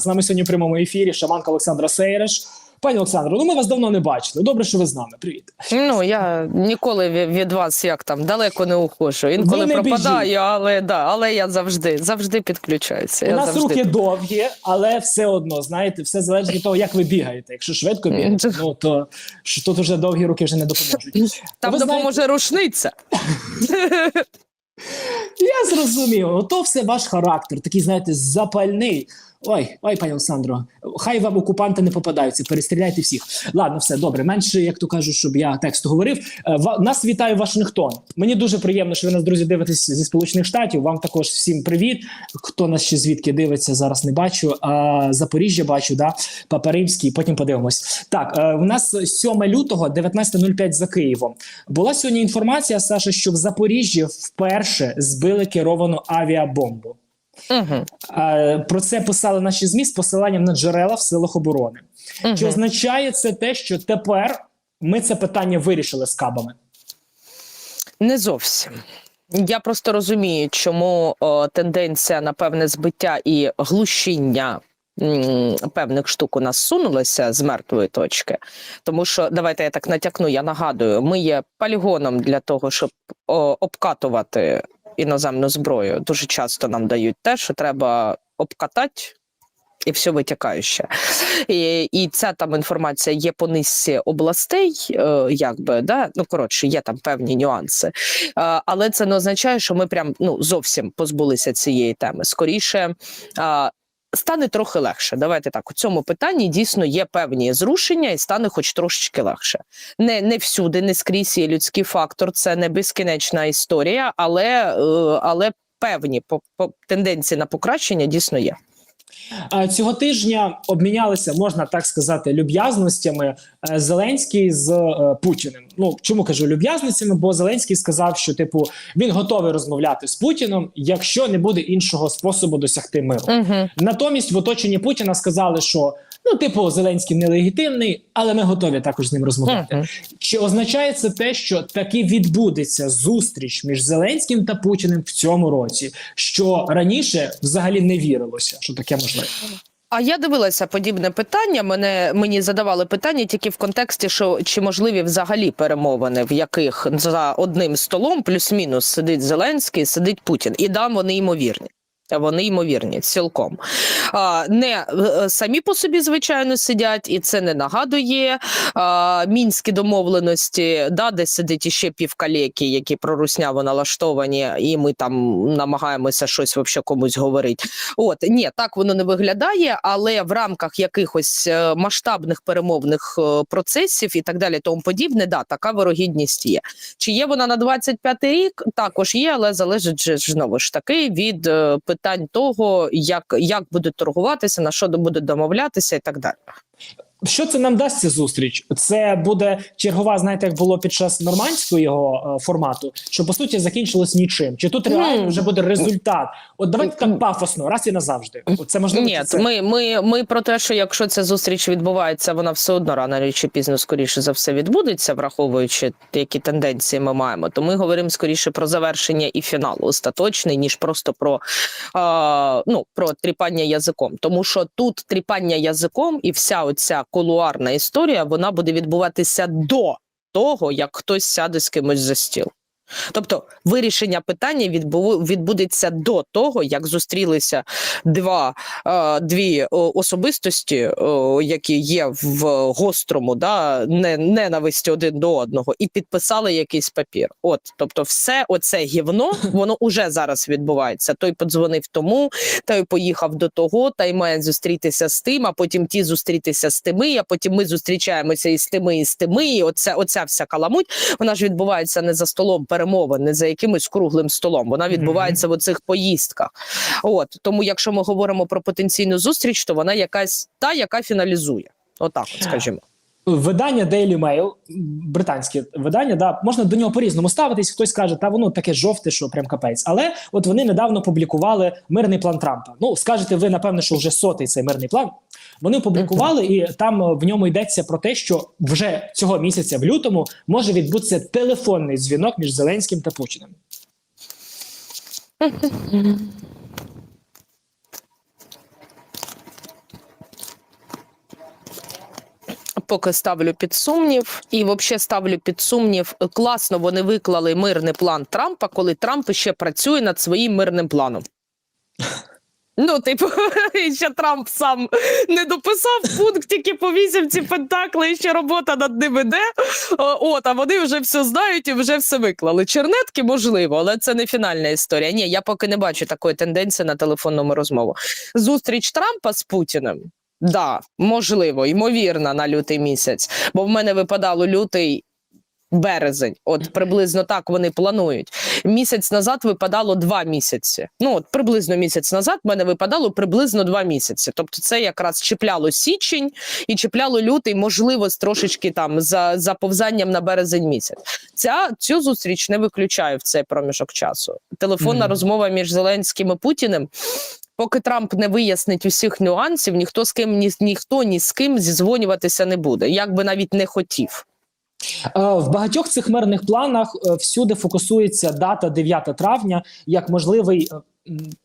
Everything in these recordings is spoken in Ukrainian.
З нами сьогодні в прямому ефірі шаманка Олександра Сейреш. Пані Олександро, ну ми вас давно не бачили. Добре, що ви з нами. Привіт. Ну я ніколи від вас як там далеко не ухожу. Інколи не пропадаю, але да, але я завжди завжди підключаюся. У Я нас завжди руки довгі, але все одно, знаєте, все залежить від того, як ви бігаєте. Якщо швидко бігаєте, ну то що тут вже довгі руки вже не допоможуть. там Ви допоможе знаєте, рушниця. Я зрозумів. Ото все ваш характер, такий, знаєте, запальний. Ой, ой, пані Олександро, хай вам окупанти не попадаються, перестріляйте всіх. Ладно, все добре. Менше, як то кажуть, щоб я тексту говорив. Е, Нас вітає Вашингтон. Мені дуже приємно, що ви нас, друзі, дивитесь зі Сполучених Штатів. Вам також всім привіт. Хто нас ще звідки дивиться, зараз не бачу. А Запоріжжя бачу, да, Папа Римський, потім подивимось. Так, е, у нас 7 лютого, 19.05 за Києвом. Була сьогодні інформація, Саша, що в Запоріжжі вперше збили керовану авіабомбу. Угу. Про це писали наші ЗМІ з посиланням на джерела в силах оборони. Чи Угу. означає це те, що тепер ми це питання вирішили з кабами? Не зовсім. Я просто розумію, чому о, тенденція на певне збиття і глушіння. м, Певних штук у нас сунулося з мертвої точки, тому що давайте я так натякну. Я нагадую, ми є полігоном для того, щоб о, обкатувати іноземну зброю. Дуже часто нам дають те, що треба обкатати. І все витікающе. І, і ця там інформація є по низці областей, е, якби да ну коротше, є там певні нюанси. Е, але це не означає, що ми прям ну зовсім позбулися цієї теми. Скоріше. е, Стане трохи легше. Давайте так. У цьому питанні дійсно є певні зрушення, і стане хоч трошечки легше. Не, не всюди, не скрізь є людський фактор, це не безкінечна історія, але, е, але певні по, по, тенденції на покращення дійсно є. Е, Цього тижня обмінялися, можна так сказати, люб'язностями е, Зеленський з е, Путіним. Ну чому кажу люб'язностями? Бо Зеленський сказав, що типу він готовий розмовляти з Путіном, якщо не буде іншого способу досягти миру. Угу. Натомість в оточенні Путіна сказали, що ну, типу, Зеленський нелегітимний, але ми готові також з ним розмовляти. Мгм. Чи означає це те, що таки відбудеться зустріч між Зеленським та Путіним в цьому році, що раніше взагалі не вірилося, що таке можливо? А я дивилася подібне питання. Мене мені задавали питання тільки в контексті, що чи можливі взагалі перемовини, в яких за одним столом плюс-мінус сидить Зеленський, сидить Путін, і да, вони ймовірні. Вони ймовірні цілком не е, самі по собі звичайно сидять, і це не нагадує мінські домовленості, да, де сидить іще півкалеки, які прорусняво налаштовані, і ми там намагаємося щось вообще комусь говорити. От ні, так воно не виглядає, але в рамках якихось е, масштабних перемовних е, процесів і так далі, тому подібне, да, така вирогідність є. Чи є вона на 25-й рік? Також є, але залежить знову ж таки від е, питань того, як, як будуть торгуватися, на що будуть домовлятися, і так далі. Що це нам дасть ця зустріч? Це буде чергова, знаєте, як було під час нормандського його е, формату, що по суті закінчилось нічим. Чи тут реально Ні. вже буде результат? От давайте так пафосно, раз і назавжди. От це можливо. Ні, це... ми, ми, ми про те, що якщо ця зустріч відбувається, вона все одно рано чи пізно, скоріше за все, відбудеться, враховуючи які тенденції ми маємо. То ми говоримо скоріше про завершення і фінал остаточний, ніж просто про, а, ну, про тріпання язиком. Тому що тут тріпання язиком і вся оця кулуарна історія вона буде відбуватися до того, як хтось сяде з кимось за стіл. Тобто вирішення питання відбу- відбудеться до того, як зустрілися два е, дві особистості, які є в гострому да, не, ненависті один до одного, і підписали якийсь папір. От, тобто, все оце гівно, воно уже зараз відбувається. Той подзвонив тому, той поїхав до того, та й має зустрітися з тим, а потім ті зустрітися з тими, а потім ми зустрічаємося із тими, і з тими. І оця, оця вся каламуть, вона ж відбувається не за столом перемовин, не за якимось круглим столом. Вона відбувається в оцих поїздках. От тому, якщо ми говоримо про потенційну зустріч, то вона якась та, яка фіналізує. Отак, от скажімо. Видання Daily Mail, британське видання, да, можна до нього по-різному ставитись. Хтось каже, та воно таке жовте, що прям капець. Але от вони недавно публікували мирний план Трампа. Ну, скажете ви, напевне, що вже сотий цей мирний план. Вони публікували, і там е, в ньому йдеться про те, що вже цього місяця, в лютому, може відбутися телефонний дзвінок між Зеленським та Путіним. Поки ставлю під сумнів, і взагалі ставлю під сумнів, класно вони виклали мирний план Трампа, коли Трамп ще працює над своїм мирним планом. Ну, типу, і ще Трамп сам не дописав пунктики по вісімці Пентакли, і ще робота над ним іде. От, а вони вже все знають і вже все виклали. Чернетки можливо, але це не фінальна історія. Ні, я поки не бачу такої тенденції на телефонному розмову. Зустріч Трампа з Путіним. Да, можливо, ймовірно, на лютий місяць, бо в мене випадало лютий. Березень, от приблизно так вони планують. Місяць назад випадало два місяці. Ну от приблизно місяць назад в мене випадало приблизно два місяці. Тобто, це якраз чіпляло січень і чіпляло лютий, можливо, трошечки там за заповзанням на березень місяць. Ця цю зустріч не виключаю в цей проміжок часу. Телефонна Мгм. розмова між Зеленським і Путіним. Поки Трамп не вияснить усіх нюансів, ніхто з ким ні, ніхто ні з ким зізвонюватися не буде, як би навіть не хотів. Е, В багатьох цих мирних планах е, всюди фокусується дата 9 травня як можливий е,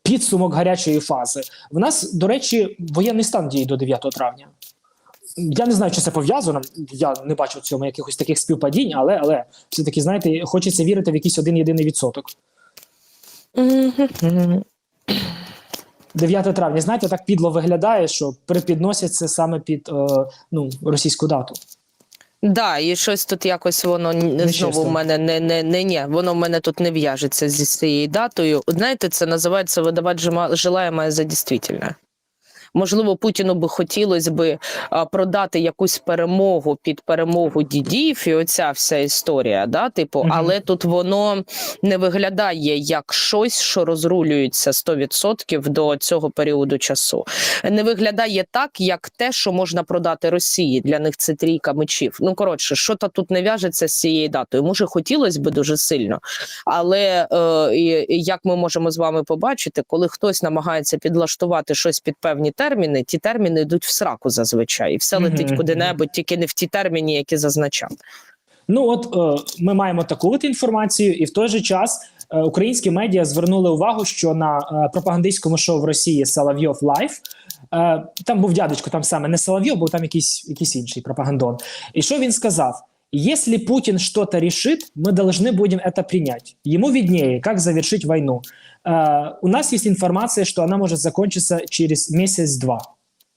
підсумок гарячої фази. В нас, до речі, воєнний стан діє до 9 травня. Я не знаю, чи це пов'язано. Я не бачу в цьому якихось таких співпадінь, але але все-таки, знаєте, хочеться вірити в якийсь один єдиний відсоток. 9 травня, знаєте, так підло виглядає, що припідносять це саме під е, ну, російську дату. Да, і щось тут якось воно не знову в мене не, не, не, не, воно в мене тут не в'яжеться зі цією датою. Знаєте, це називається видавати желаєме за дійсне. Можливо, Путіну би хотілося би продати якусь перемогу під перемогу дідів, і оця вся історія, да, типу, але тут воно не виглядає як щось, що розрулюється 100% до цього періоду часу. Не виглядає так, як те, що можна продати Росії. Для них це трійка мечів. Ну коротше, що то тут не в'яжеться з цією датою. Може, хотілося б дуже сильно, але е, як ми можемо з вами побачити, коли хтось намагається підлаштувати щось під певні терміни, ті терміни йдуть в сраку зазвичай, і все Мгм, летить мгм. куди-небудь, тільки не в ті терміни, які зазначав. Ну от е, ми маємо таку от інформацію, і в той же час е, українські медіа звернули увагу, що на е, пропагандистському шоу в Росії Соловйов Лайф е, там був дядечко, там саме не Соловйов, був там якийсь, якийсь інший пропагандон. І що він сказав? Если Путин что-то решит, мы должны будем это принять. Ему виднее, как завершить войну. Э, у нас есть информация, что она может закончиться через месяц-два.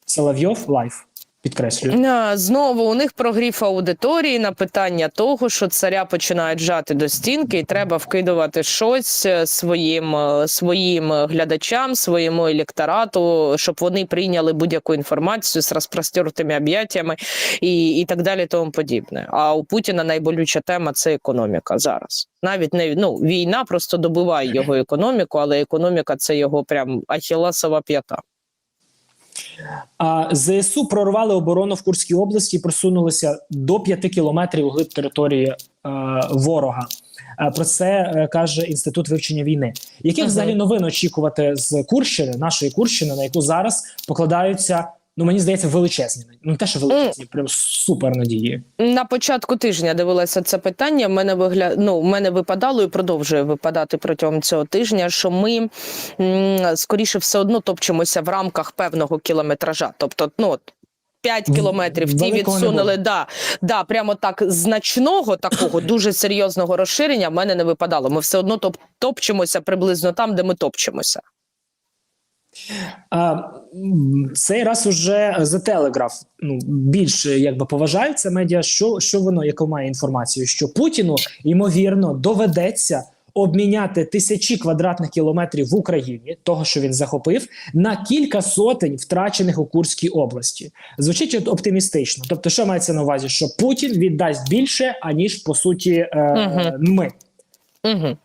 Соловьев Лайф. Підкреслюю. А, Знову у них прогрів аудиторії на питання того, що царя починають жати до стінки, і треба вкидувати щось е, своїм, е, своїм глядачам, своєму електорату, щоб вони прийняли будь-яку інформацію з розпростертими об'яттями і, і так далі, тому подібне. А у Путіна найболюча тема це економіка зараз. Навіть не ну війна просто добиває його економіку, але економіка це його прям ахіласова п'ята. А ЗСУ прорвали оборону в Курській області, і просунулися до 5 кілометрів у глиб території е, ворога. Е, Про це е, каже інститут вивчення війни. Яких Ага. взагалі новин очікувати з Курщини, нашої Курщини, на яку зараз покладаються, ну мені здається, величезні ну не те, що величезні, прям супер надії. На початку тижня дивилася це питання. В мене вигля... ну, в мене випадало і продовжує випадати протягом цього тижня, що ми м, скоріше все одно топчемося в рамках певного кілометража. Тобто, ну от 5 кілометрів ті відсунули. Да, да, прямо так значного такого дуже серйозного розширення в мене не випадало. Ми все одно топ... топчемося приблизно там, де ми топчемося. А, цей раз уже за телеграф ну більше якби поважаються медіа. Що, що воно яку має інформацію? Що Путіну ймовірно доведеться обміняти тисячі квадратних кілометрів в Україні, того що він захопив, на кілька сотень втрачених у Курській області. Звучить от оптимістично. Тобто, що мається на увазі? Що Путін віддасть більше, аніж по суті е, ми. Угу.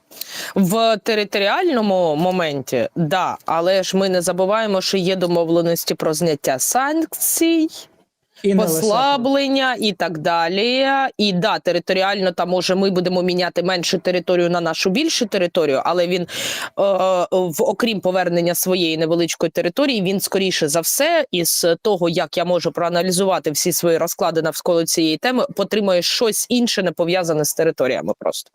В територіальному моменті, да, але ж ми не забуваємо, що є домовленості про зняття санкцій, І послаблення і так далі. І да, територіально там може ми будемо міняти меншу територію на нашу більшу територію, але він, е, в окрім повернення своєї невеличкої території, він скоріше за все, із того, як я можу проаналізувати всі свої розклади навколо цієї теми, потримує щось інше, не пов'язане з територіями просто.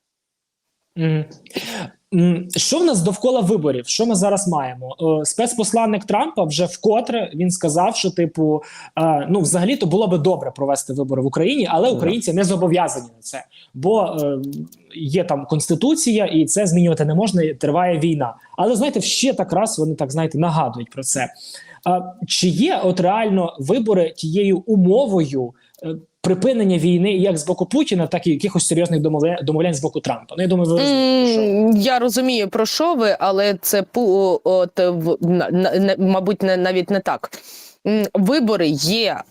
Що в нас довкола виборів? Що ми зараз маємо? Е, Спецпосланник Трампа вже вкотре він сказав, що типу, е, ну взагалі то було би добре провести вибори в Україні, але українці не зобов'язані на це, бо е, є там конституція, і це змінювати не можна. і Триває війна. Але знаєте, ще так раз вони так знаєте нагадують про це. Чи є от реально вибори тією умовою припинення війни як з боку Путіна, так і якихось серйозних домовля- домовлянь з боку Трампа? Ну я думаю, ви що. Я розумію про що ви, але це от мабуть не навіть не так. Вибори є е,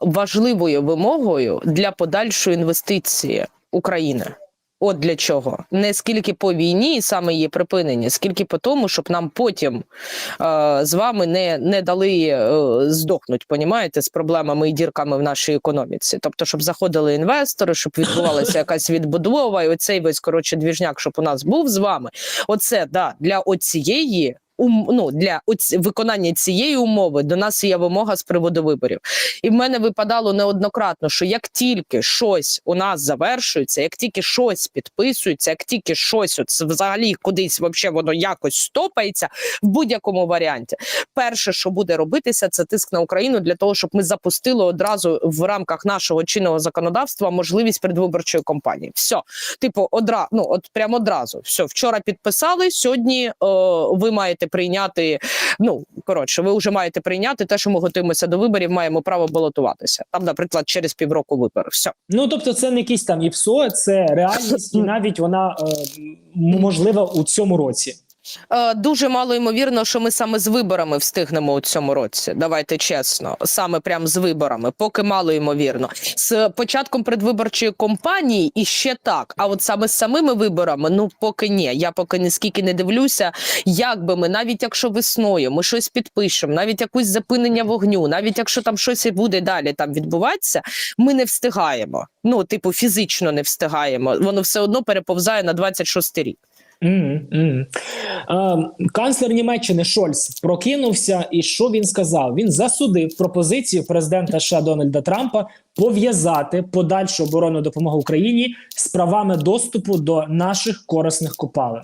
важливою вимогою для подальшої інвестиції України. От для чого не скільки по війні, і саме її припинення, скільки по тому, щоб нам потім е, з вами не, не дали е, здохнуть, понімаєте, з проблемами і дірками в нашій економіці. Тобто, щоб заходили інвестори, щоб відбувалася якась відбудова, і оцей весь коротше двіжняк, щоб у нас був з вами. Оце да для оцієї. Ну, для виконання цієї умови до нас є вимога з приводу виборів. І в мене випадало неоднократно, що як тільки щось у нас завершується, як тільки щось підписується, як тільки щось от взагалі кудись вообще воно якось стопається в будь-якому варіанті. Перше, що буде робитися, це тиск на Україну для того, щоб ми запустили одразу в рамках нашого чинного законодавства можливість передвиборчої кампанії. Все, типу, одра, ну от прямо одразу. Все, вчора підписали. Сьогодні е, ви маєте прийняти. Ну коротше, ви вже маєте прийняти те, що ми готуємося до виборів, маємо право балотуватися. Там, наприклад, через півроку вибори. Все. Ну тобто, це не якийсь там ІПСО, це реальність, і навіть вона е, можлива у цьому році. Е, Дуже мало ймовірно, що ми саме з виборами встигнемо у цьому році. Давайте чесно, саме прям з виборами, поки мало ймовірно. З початком предвиборчої кампанії і ще так. А от саме з самими виборами, ну поки ні. Я поки ніскільки не дивлюся, як би ми, навіть якщо весною ми щось підпишемо, навіть якусь зупинення вогню, навіть якщо там щось і буде далі там відбуватися, ми не встигаємо. Ну, типу, фізично не встигаємо. Воно все одно переповзає на 26 рік. Мгм, мгм. Е, Канцлер Німеччини Шольц прокинувся, і що він сказав? Він засудив пропозицію президента США Дональда Трампа пов'язати подальшу оборонну допомогу Україні з правами доступу до наших корисних копалин.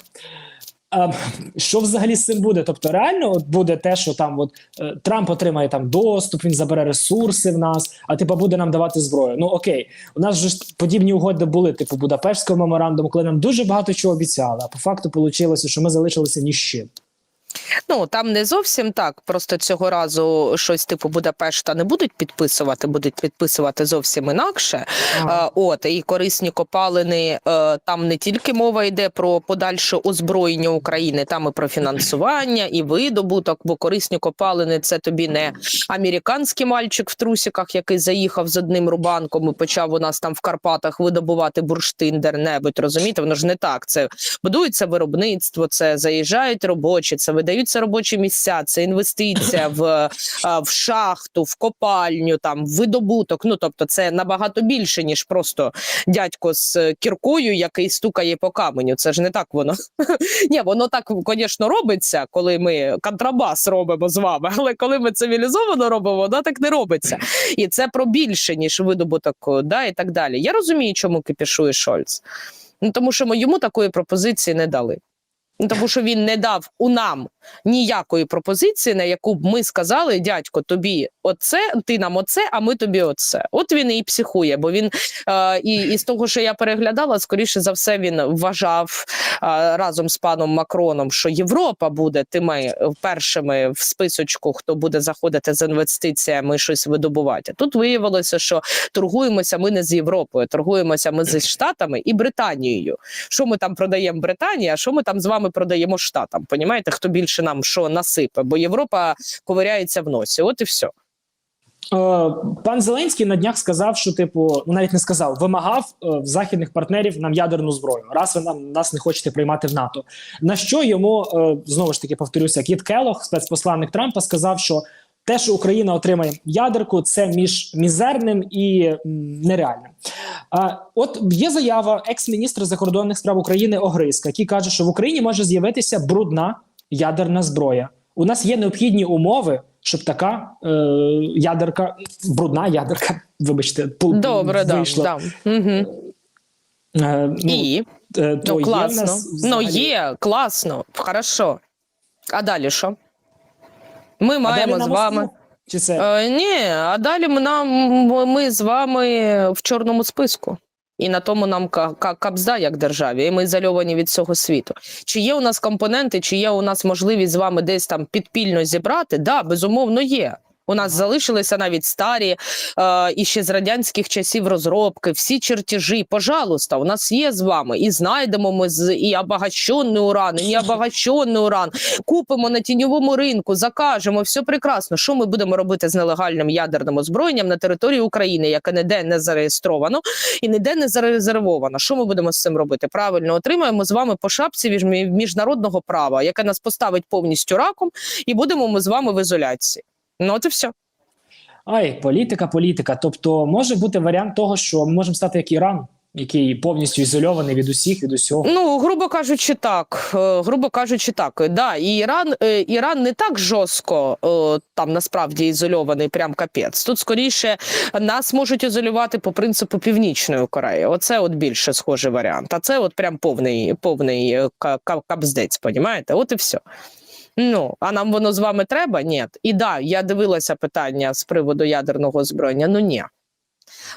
А, що взагалі з цим буде? Тобто, реально от буде те, що там от е, Трамп отримає там доступ, він забере ресурси в нас, а типа буде нам давати зброю. Ну окей, у нас ж подібні угоди були, типу Будапештського меморандуму, коли нам дуже багато чого обіцяли. А по факту вийшло, що ми залишилися ні з чим. Ну там не зовсім так. Просто цього разу щось типу Будапешта не будуть підписувати, будуть підписувати зовсім інакше. Е, от і корисні копалини. Е, там не тільки мова йде про подальше озброєння України, там і про фінансування, і видобуток. Бо корисні копалини це тобі не американський мальчик в трусіках, який заїхав з одним рубанком і почав у нас там в Карпатах видобувати бурштин, де-небудь. Розумієте, воно ж не так. Це будується виробництво, це заїжджають робочі, це видаються робочі місця, це інвестиція в, в шахту, в копальню, там в видобуток. Ну тобто, це набагато більше ніж просто дядько з е, кіркою, який стукає по каменю. Це ж не так воно. Ні, воно так, звісно, робиться, коли ми контрабас робимо з вами, але коли ми цивілізовано робимо, воно так не робиться. І це про більше ніж видобуток, да, і так далі. Я розумію, чому кипішує Шольц. Ну тому що йому такої пропозиції не дали. Тому що він не дав у нам ніякої пропозиції, на яку б ми сказали, дядько, тобі оце, ти нам оце, а ми тобі оце. От він і психує, бо він е, і, і з того, що я переглядала, скоріше за все, він вважав е, разом з паном Макроном, що Європа буде тими першими в списочку, хто буде заходити з інвестиціями і щось видобувати. Тут виявилося, що торгуємося ми не з Європою, торгуємося ми зі Штатами і Британією. Що ми там продаємо Британії, а що ми там з вами продаємо Штатам? Понімаєте, хто більше нам що насипе? Бо Європа ковиряється в носі. От і все. Е, Пан Зеленський на днях сказав, що типу, ну навіть не сказав, вимагав е, в західних партнерів нам ядерну зброю. Раз ви нам нас не хочете приймати в НАТО. На що йому е, знову ж таки повторюся, Кіт Келох, спецпосланник Трампа, сказав, що те, що Україна отримає ядерку, це між мізерним і нереальним. А от є заява екс-міністра закордонних справ України Огриска, який каже, що в Україні може з'явитися брудна ядерна зброя. У нас є необхідні умови, щоб така е, ядерка, брудна ядерка, вибачте, Добре, да, вийшла. да. Угу. Е, ну, І е, то Ну, є класно. нас Ну, є, класно, хорошо. А далі що? Ми А маємо з вами. Чи це Е, ні, а далі ми, нам, ми з вами в чорному списку. І на тому нам ка- ка- капзда як державі, і ми ізольовані від цього світу. Чи є у нас компоненти, чи є у нас можливість з вами десь там підпільно зібрати? Да, безумовно, є. У нас залишилися навіть старі е, і ще з радянських часів розробки, всі чертежі. Пожалуйста, у нас є з вами. І знайдемо ми з і обагащений уран, і необагащений уран. Купимо на тіньовому ринку, закажемо, все прекрасно. Що ми будемо робити з нелегальним ядерним озброєнням на території України, яке ніде не зареєстровано і ніде не зарезервовано? Що ми будемо з цим робити? Правильно отримаємо з вами по шапці міжнародного права, яке нас поставить повністю раком, і будемо ми з вами в ізоляції. Ну от і все. ай, політика, політика. Тобто може бути варіант того, що ми можемо стати як Іран, який повністю ізольований від усіх, від усього. Ну, грубо кажучи, так. Е, Грубо кажучи, так. Да, і Іран, е, Іран не так жорстко е, там насправді ізольований, прям капець. Тут скоріше нас можуть ізолювати по принципу Північної Кореї. Оце от більше схожий варіант. А це от прям повний, повний ка- ка- капздець, понімаєте? От і все. Ну, а нам воно з вами треба? Ні. І да, я дивилася питання з приводу ядерного озброєння. Ну ні.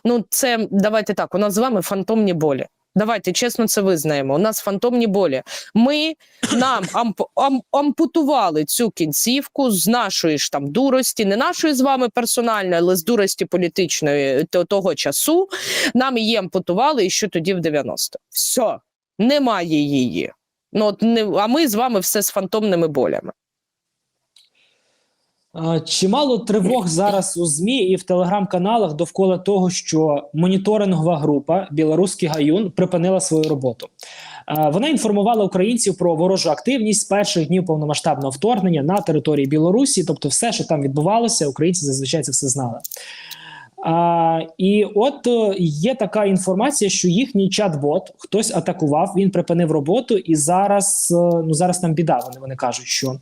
Ну, це давайте так. У нас з вами фантомні болі. Давайте чесно це визнаємо. У нас фантомні болі. Ми нам амп, ам, ампутували цю кінцівку з нашої ж там дурості, не нашої з вами персональної, але з дурості політичної то- того часу. Нам її ампутували і що тоді в 90 Все, немає її. Ну, от не, а ми з вами все з фантомними болями. Чимало тривог зараз у ЗМІ і в телеграм-каналах довкола того, що моніторингова група Білоруський гаюн припинила свою роботу. Вона інформувала українців про ворожу активність з перших днів повномасштабного вторгнення на території Білорусі, тобто все, що там відбувалося, українці зазвичай це все знали. А, і от е, є така інформація, що їхній чат-бот хтось атакував, він припинив роботу, і зараз е, ну зараз там біда. Вони вони кажуть, що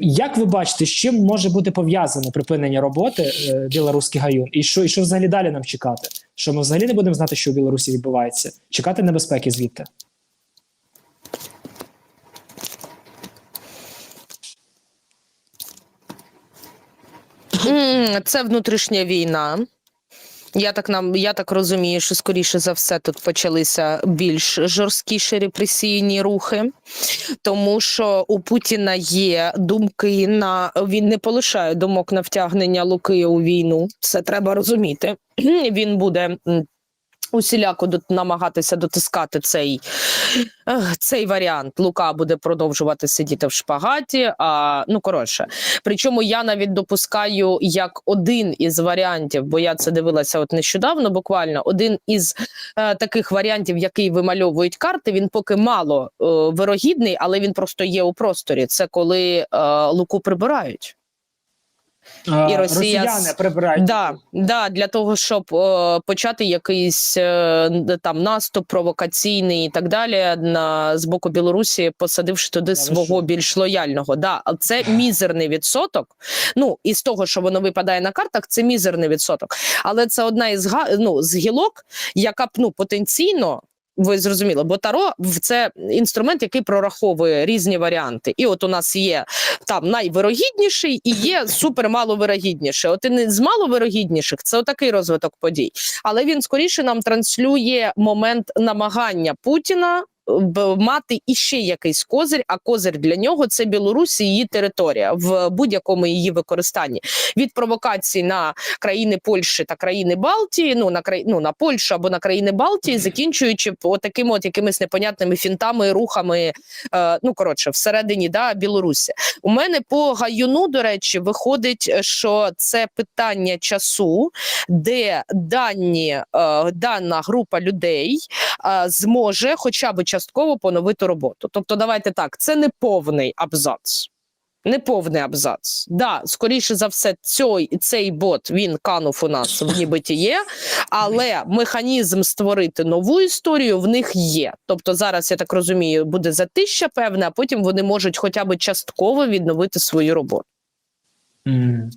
Як ви бачите, з чим може бути пов'язане припинення роботи е, білоруський гаюн? І що, і що взагалі далі нам чекати? Що ми взагалі не будемо знати, що в Білорусі відбувається? Чекати небезпеки звідти? Це внутрішня війна. Я так нам я так розумію, що скоріше за все тут почалися більш жорсткіші репресійні рухи, тому що у Путіна є думки на він не полишає думок на втягнення Луки у війну. Це треба розуміти. Він буде усіляко дот- намагатися дотискати цей, цей варіант. Лука буде продовжувати сидіти в шпагаті. А ну коротше, Причому я навіть допускаю як один із варіантів, бо я це дивилася от нещодавно. Буквально один із е, таких варіантів, який вимальовують карти. Він поки мало е, вирогідний, але він просто є у просторі. Це коли е, луку прибирають. І Росія Росіяни прибирають. Да, да, для того, щоб е, почати якийсь е, там наступ провокаційний і так далі на з боку Білорусі, посадивши туди ви свого що? більш лояльного. Да, а це мізерний відсоток. Ну із того, що воно випадає на картах, це мізерний відсоток. Але це одна із ну, з гілок, яка б ну потенційно. Ви зрозуміли, бо таро це інструмент, який прораховує різні варіанти. І от у нас є там найвирогідніший і є супермаловирогідніший. От не з маловирогідніших це отакий розвиток подій. Але він скоріше нам транслює момент намагання Путіна. Мати іще якийсь козир, а козир для нього це Білорусь і її територія в будь-якому її використанні від провокацій на країни Польщі та країни Балтії, ну на краї, ну, на Польщу або на країни Балтії, закінчуючи отакими от якимись непонятними фінтами, рухами. Е, ну коротше, всередині да, Білорусі. У мене по гаюну, до речі, виходить, що це питання часу, де дані, е, дана група людей е, зможе хоча б частково поновити роботу. Тобто, давайте так, це не повний абзац. Не повний абзац. Да, скоріше за все, цей, цей бот він канув у нас в нібитіє, але механізм створити нову історію в них є. Тобто, зараз я так розумію, буде затища певне, а потім вони можуть хоча б частково відновити свою роботу. М.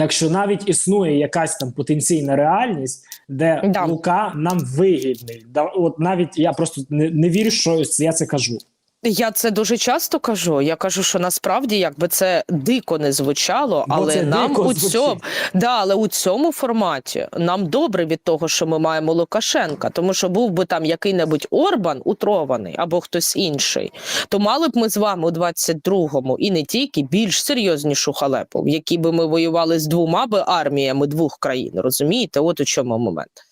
Так що навіть існує якась там потенційна реальність, де Да. Лука нам вигідний. Да, от навіть я просто не, не вірю, що я це кажу. Я це дуже часто кажу. Я кажу, що насправді якби це дико не звучало, Бо але нам у цьому да, але у цьому форматі нам добре від того, що ми маємо Лукашенка, тому що був би там який-небудь Орбан утрований або хтось інший, то мали б ми з вами у 22-му і не тільки більш серйознішу халепу, в якій би ми воювали з двома би арміями двох країн. Розумієте, от у чому момент.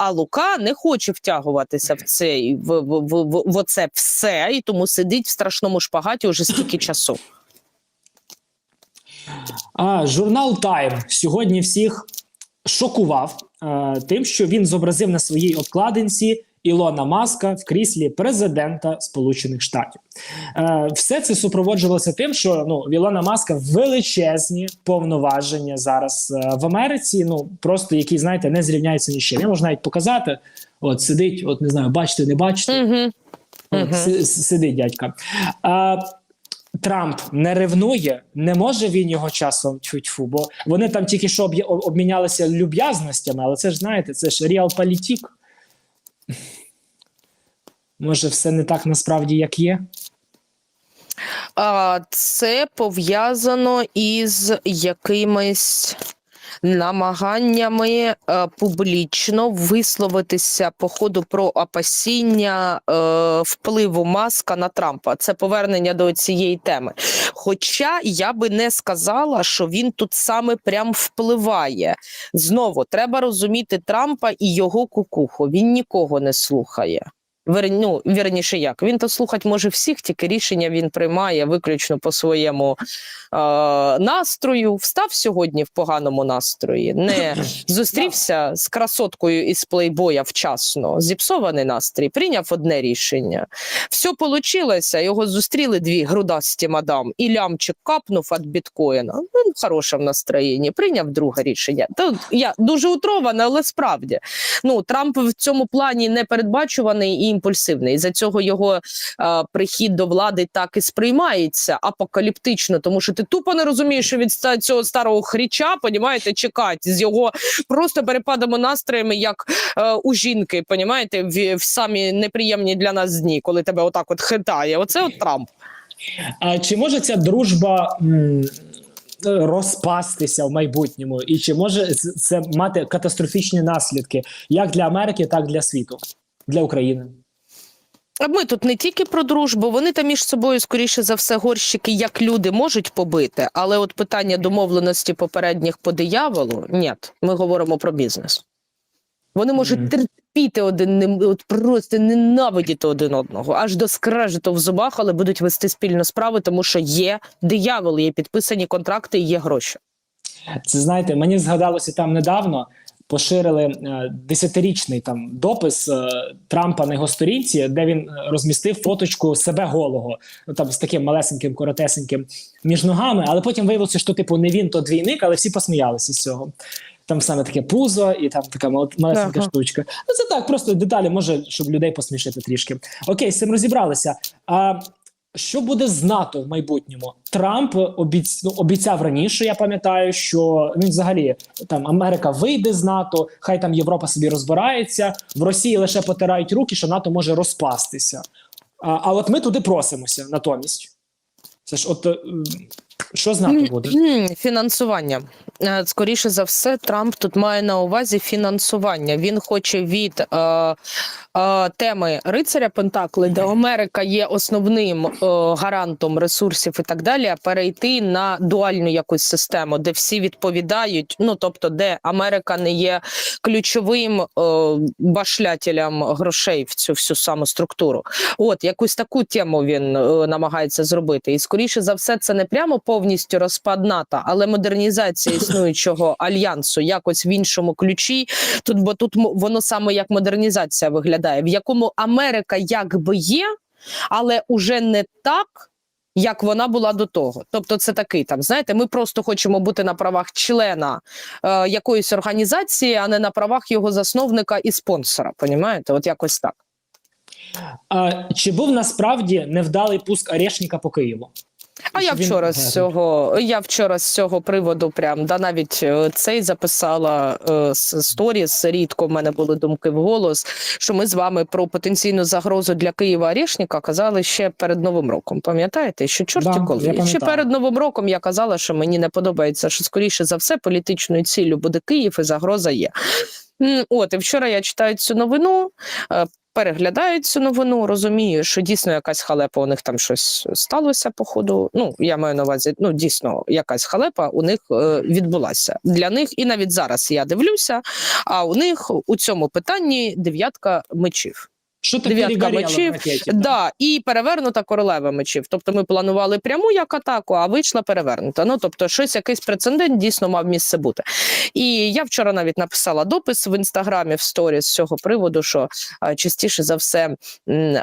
А Лука не хоче втягуватися в цей в, в, в, в, оце все, і тому сидить в страшному шпагаті уже стільки часу. А, журнал Time сьогодні всіх шокував е, тим, що він зобразив на своїй обкладинці Ілона Маска в кріслі президента Сполучених Штатів. Е, все це супроводжувалося тим, що ну в Ілона Маска величезні повноваження зараз е, в Америці. Ну просто які знаєте не зрівняються ні з чим. Я можу навіть показати. От сидить, от не знаю, бачите, не бачите. Угу. От, си- сидить дядька. А, Трамп не ревнує, не може він його часом тьфу-тьфу, бо вони там тільки що обмінялися люб'язностями, але це ж знаєте, це ж реалполітік. Може, все не так насправді, як є. А, це пов'язано із якимись намаганнями е, публічно висловитися по ходу про опасіння е, впливу маска на Трампа. Це повернення до цієї теми. Хоча я би не сказала, що він тут саме прям впливає. Знову треба розуміти Трампа і його кукуху. Він нікого не слухає. Вер, ну, вірніше як. Він то слухати може всіх, тільки рішення він приймає виключно по своєму е, настрою. Встав сьогодні в поганому настрої, не зустрівся з красоткою із плейбоя вчасно, зіпсований настрій, прийняв одне рішення. Все получилося, його зустріли дві грудасті мадам, і лямчик капнув від біткоїна. Ну, хороше в настроєнні, прийняв друге рішення. То я дуже утрована, але справді ну Трамп в цьому плані непередбачуваний і імпульсивний. За цього його е, прихід до влади так і сприймається апокаліптично, тому що ти тупо не розумієш, що від цього старого хріча, понімаєте, чекати з його просто перепадами настроями, як е, у жінки, понімаєте, в, в самі неприємні для нас дні, коли тебе отак от хитає. Оце от Трамп. А чи може ця дружба м, розпастися в майбутньому? І чи може це мати катастрофічні наслідки як для Америки, так і для світу, для України? А Ми тут не тільки про дружбу, вони там між собою, скоріше за все, горщики як люди можуть побити, але от питання домовленості попередніх по дияволу ні, ми говоримо про бізнес. Вони можуть Мгм. терпіти один от просто ненавидіти один одного, аж до скрежету в зубах, але будуть вести спільну справу, тому що є диявол, є підписані контракти, і є гроші. Це знаєте, мені згадалося там недавно. Поширили е, десятирічний там допис е, Трампа на його сторінці, де він е, розмістив фоточку себе голого, ну там з таким малесеньким, коротесеньким між ногами. Але потім виявилося, що типу не він, то двійник, але всі посміялися з цього. Там саме таке пузо, і там така мал- малесенька Ага. штучка. Ну це так, просто деталі, може, щоб людей посмішити трішки. Окей, з цим розібралися. А що буде з НАТО в майбутньому? Трамп обіц... ну, обіцяв раніше. Я пам'ятаю, що він взагалі там Америка вийде з НАТО, хай там Європа собі розбирається. В Росії лише потирають руки, що НАТО може розпастися. А, а от ми туди просимося натомість. Це ж от е, що з НАТО буде? Фінансування. Е, Скоріше за все, Трамп тут має на увазі фінансування. Він хоче від е, е, теми рицаря Пентакли, де Америка є основним е, гарантом ресурсів і так далі, перейти на дуальну якусь систему, де всі відповідають. Ну тобто, де Америка не є ключовим е, башлятелем грошей в цю всю саму структуру. От якусь таку тему він е, намагається зробити. І скоріше за все, це не прямо повністю розпад НАТО, але модернізація існуючого альянсу якось в іншому ключі. Тут бо тут воно саме як модернізація виглядає, в якому Америка якби є, але уже не так. Як вона була до того, тобто це такий там, знаєте, ми просто хочемо бути на правах члена е, якоїсь організації, а не на правах його засновника і спонсора. Понімаєте? От якось так. А, чи був насправді невдалий пуск Орешника по Києву? А я Він- вчора з цього, я вчора з цього приводу прям да навіть е, цей записала е, сторіс. Рідко в мене були думки вголос, що ми з вами про потенційну загрозу для Києва Орешника казали ще перед Новим роком. Пам'ятаєте, що чорті Да, коли ще перед Новим роком я казала, що мені не подобається, що скоріше за все політичною ціллю буде Київ і загроза є. От і вчора я читаю цю новину. Е, Переглядаю цю новину, розумію, що дійсно якась халепа у них там щось сталося по ходу. Ну я маю на увазі, ну дійсно якась халепа у них е, відбулася для них, і навіть зараз я дивлюся. А у них у цьому питанні дев'ятка мечів. Що ти Дев'ятка мечів, ракеті? Да, і перевернута королева мечів. Тобто ми планували пряму як атаку, а вийшла перевернута. Ну тобто, щось якийсь прецедент дійсно мав місце бути. І я вчора навіть написала допис в інстаграмі в сторіс з цього приводу, що а, частіше за все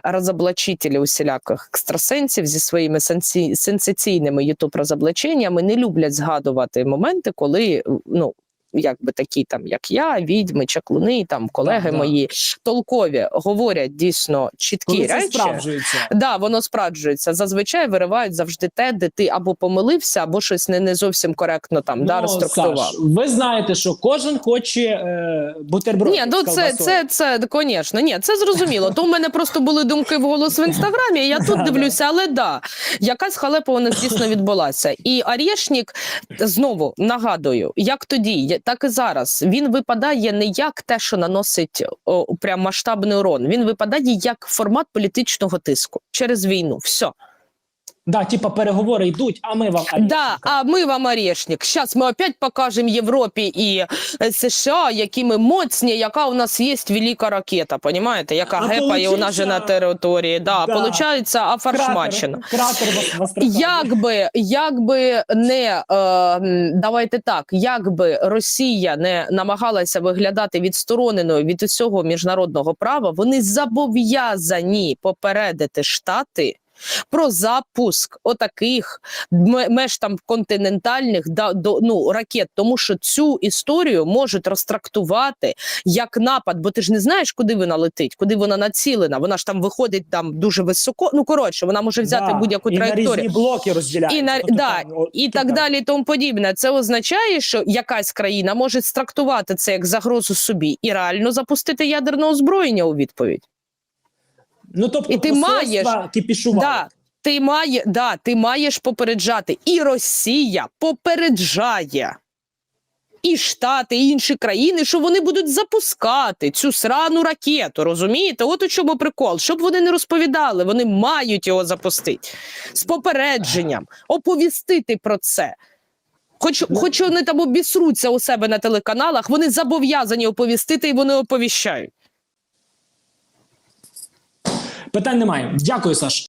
розоблачителі усіляких екстрасенсів зі своїми сенсі... сенсаційними ютуб розоблаченнями не люблять згадувати моменти, коли ну. Якби такі там, як я, відьми, чаклуни, там колеги Да, да. мої толкові говорять дійсно чіткі Коли це речі. справджується. Да, воно справджується. Зазвичай виривають завжди те, де ти або помилився, або щось не, не зовсім коректно там да, Ну, розструктурував. Саш, ви знаєте, що кожен хоче е, бутерброд. Ні, ну це, це, це, звісно, ні, це зрозуміло. То в мене просто були думки в голос в інстаграмі. Я тут дивлюся, але да, якась халепа них дійсно відбулася. І Арєшнік знову нагадую, як тоді, так і зараз. Він випадає не як те, що наносить о, прям масштабний урон. Він випадає як формат політичного тиску через війну. Все. Да, типа переговори йдуть, а ми вам Да, а ми вам орешник. Сейчас ми опять покажемо Європі і е, США, які ми моцні, яка у нас є велика ракета, понімаєте, яка А гепає у нас же на території. Да, Да. получається афаршмачена. Кратер, кратер настрахав. Якби, якби не е, давайте так, якби Росія не намагалася виглядати відстороненою від усього міжнародного права, вони зобов'язані попередити штати. Про запуск отаких ме- меж там континентальних да, до, ну, ракет, тому що цю історію можуть розтрактувати як напад, бо ти ж не знаєш, куди вона летить, куди вона націлена. Вона ж там виходить там дуже високо. Ну коротше, вона може взяти Да, будь-яку і на траєкторію. різні блоки розділяють. І на Тобто да, там, о, і типа, так далі, і тому подібне. Це означає, що якась країна може страктувати це як загрозу собі і реально запустити ядерне озброєння у відповідь. Ну тобто І ти маєш-. Да, ти має, да, ти маєш попереджати. І Росія попереджає. І Штати, і інші країни, що вони будуть запускати цю срану ракету. Розумієте? От у чому прикол. Щоб вони не розповідали, вони мають його запустити з попередженням, оповістити про це. Хоч, Ну- хоч вони там обісруться у себе на телеканалах, вони зобов'язані оповістити і вони оповіщають. Питань немає. Дякую, Саш.